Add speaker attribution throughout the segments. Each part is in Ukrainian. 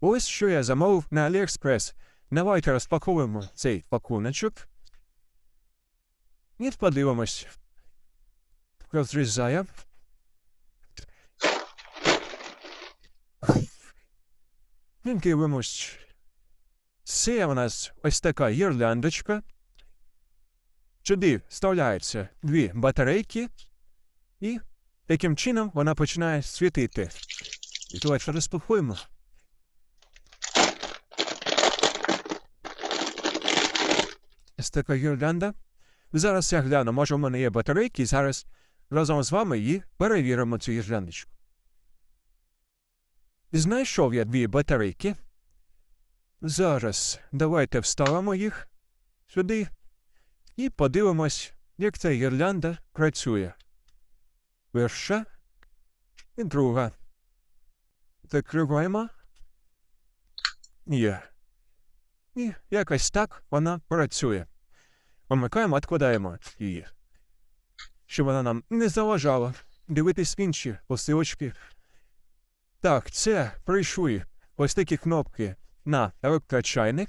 Speaker 1: Ось що я замовив на AliExpress. Давайте розпаковуємо цей пакуночок. І подивимось. Розрізаємо. І дивимось. Це у нас ось така гірляндочка. Сюди вставляються дві батарейки, і таким чином вона починає світити. І давайте розпакуємо. Ось така гірлянда. Зараз я гляну, може в мене є батарейки, і зараз разом з вами її перевіримо цю гірляндочку. Знайшов я дві батарейки. Зараз давайте вставимо їх сюди і подивимось, як ця гірлянда працює. Перша і друга. Закриваємо. Є. І якось так вона працює. Вмикаємо, відкладаємо її. Щоб вона нам не заважала дивитись інші посилочки. Так, це прийшли ось такі кнопки на електрочайник.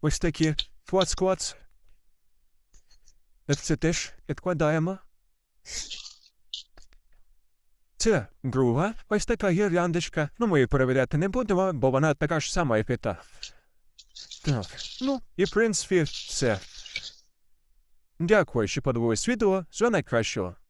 Speaker 1: Ось такі клац-клац. Це теж відкладаємо. Це друга ось така гірляндочка. Ну, ми її перевіряти не будемо, бо вона така ж сама, як і та. Так, ну, і в принципі все. Дякую, що подивились відео. Всього найкращого.